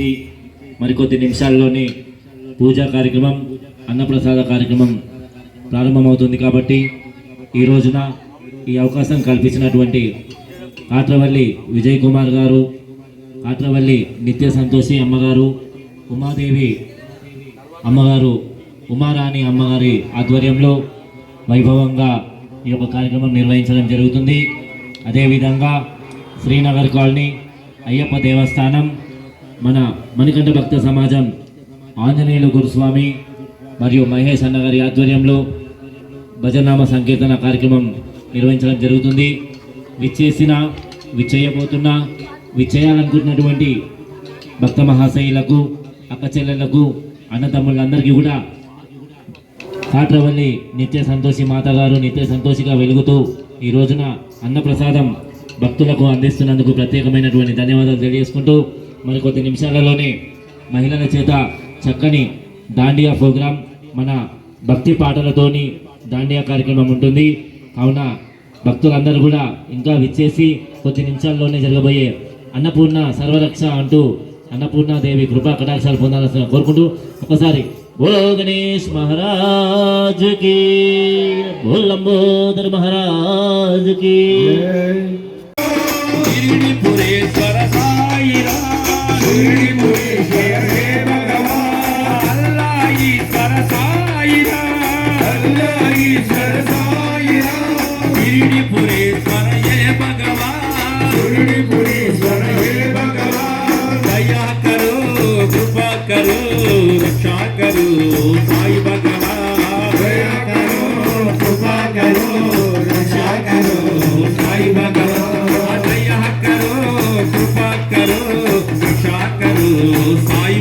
ఇది మరికొద్ది నిమిషాల్లోనే పూజా కార్యక్రమం అన్నప్రసాద కార్యక్రమం ప్రారంభమవుతుంది కాబట్టి ఈ రోజున ఈ అవకాశం కల్పించినటువంటి కాట్రవల్లి విజయ్ కుమార్ గారు కాట్రవల్లి నిత్య సంతోషి అమ్మగారు ఉమాదేవి అమ్మగారు ఉమారాణి అమ్మగారి ఆధ్వర్యంలో వైభవంగా ఈ యొక్క కార్యక్రమం నిర్వహించడం జరుగుతుంది. అదేవిధంగా శ్రీనగర్ కాలనీ అయ్యప్ప దేవస్థానం మన మణికంఠ భక్త సమాజం ఆంజనేయులు గురుస్వామి మరియు మహేష్ అన్నగారి ఆధ్వర్యంలో భజనామ సంకీర్తన కార్యక్రమం నిర్వహించడం జరుగుతుంది. విచ్చేసిన విచ్చేయబోతున్న విచ్చేయాలనుకుంటున్నటువంటి భక్త మహాశయులకు అక్క చెల్లెళ్ళకు అన్నతమ్ముళ్ళందరికీ కూడా కాట్రవల్లి నిత్య సంతోషి మాతగారు నిత్య సంతోషిగా వెలుగుతూ ఈ రోజున అన్నప్రసాదం భక్తులకు అందిస్తున్నందుకు ప్రత్యేకమైనటువంటి ధన్యవాదాలు తెలియజేసుకుంటూ మరికొద్ది నిమిషాలలోనే మహిళల చేత చక్కని దాండియా ప్రోగ్రాం మన భక్తి పాటలతోని దాండియా కార్యక్రమం ఉంటుంది. కావున భక్తులందరూ కూడా ఇంకా విచ్చేసి కొద్ది నిమిషాల్లోనే జరగబోయే అన్నపూర్ణ సర్వరక్ష అంటూ అన్నపూర్ణాదేవి కృపా కటాక్షాలు పొందాలని కోరుకుంటూ ఒకసారి బోలో గణేష్ మహారాజ్కి బోల్ మహారాజ్కి అల్లా ఈశ్వర సాయిరా గిరిపురేశ్వర హే భగవాన్ గిరిపురేశ్వర హే భగవాన్ దయా కరో కృపా కరో రక్షా కరో సాయి భగవా దయా కృపా రక్షా సాయి దయా కృపా రక్షా సాయి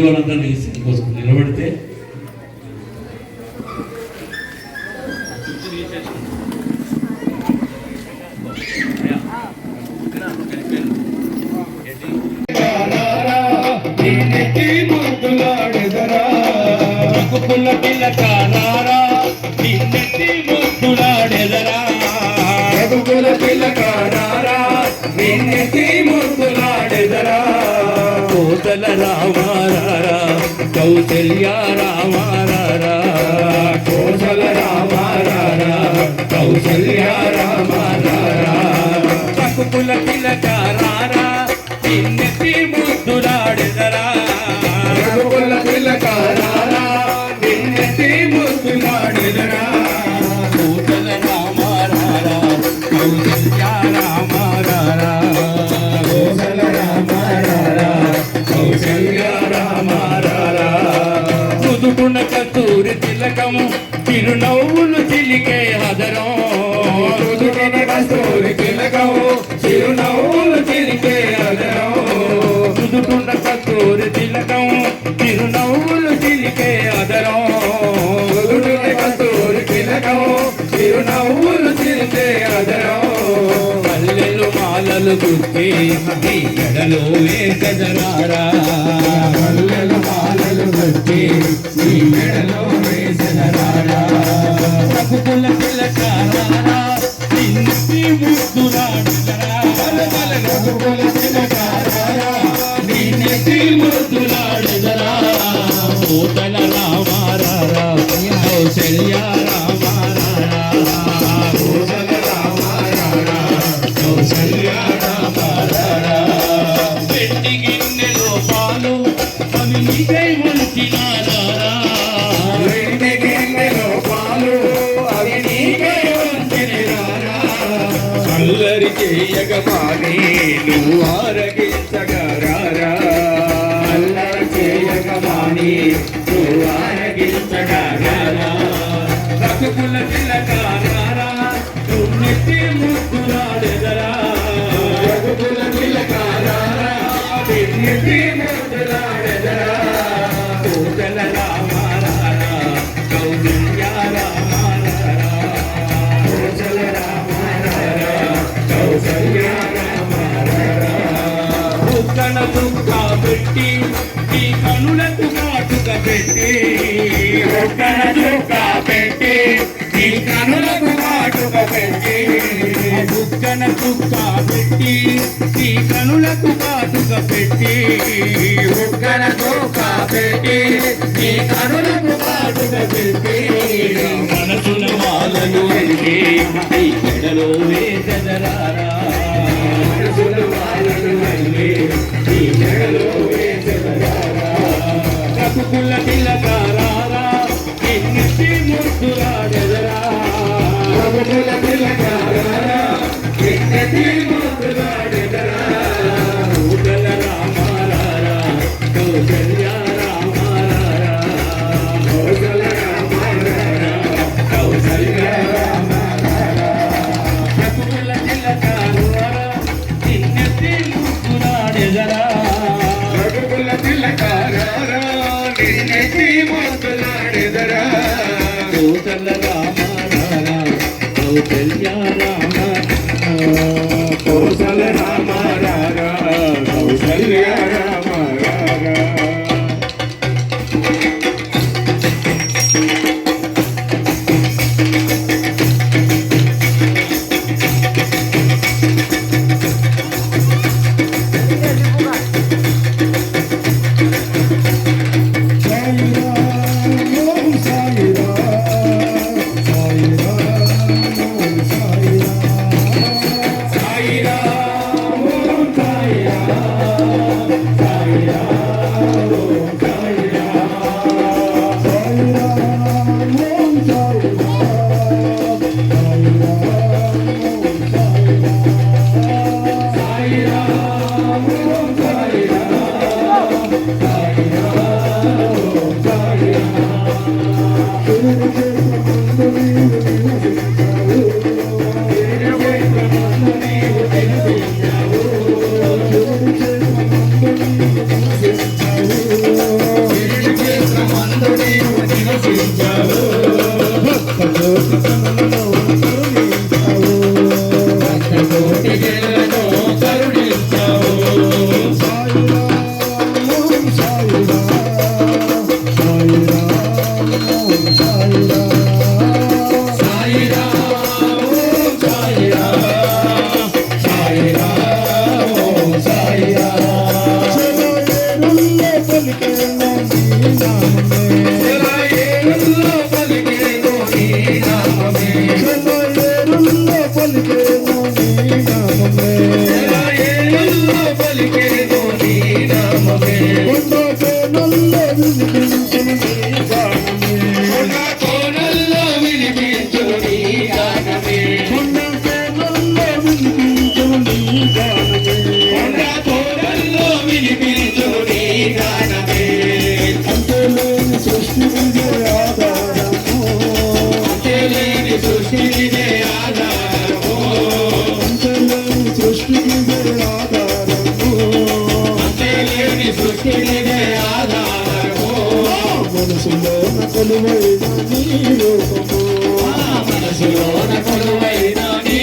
ఆడియోలంతా తీసి కోసం నిలబడితే పుల్ల పిల్ల కానారా కౌశల్య రామారా కోసల రామారారా కౌసల్య రామారారా పక్కుల నుదుటున కస్తూరి తిలకము చిరునవ్వులు చిలికే హదరం. రుదుటిన కస్తూరి తిలకము చిరునవ్వులు చిలికే హదరం. నుదుటున కస్తూరి తిలకము చిరునవ్వులు చిలికే హదరం. రుదుటిన కస్తూరి తిలకము చిరునవ్వులు మాలలు గుర్తి నీ ఎడలో వేసదరారా మల్లెల మాలలు కట్టి నీ మెడలో వేసెదరారా నిన్ను பாடேனுவார పెట్టి మీ కనులకు కాటుక పెట్టి ఒక్కన దుఃఖ పెట్టి మీ కనులకు కాటుక పెట్టి బుక్కన చుక్క పెట్టి మీ కనులకు కాటుక పెట్టి ఒక్కన చుక్క పెట్టి మీ కనులకు కాటుక పెట్టి మనసున మాలలు అడిగే ఎడలో వేదరారా మళ్ళీ నీ మెడలో వేసెదరారా. రఘుకుల తిలకారా ఎన్నెత్తి ముద్దులాడెదరా ప్రభువుల తిలకారారా, నిన్నెత్తి కోసల రామారారా కౌసల్య రామారారా Ooh. మనసులో కొలువైన నీ రూపము మనసులో కొలువైన నీ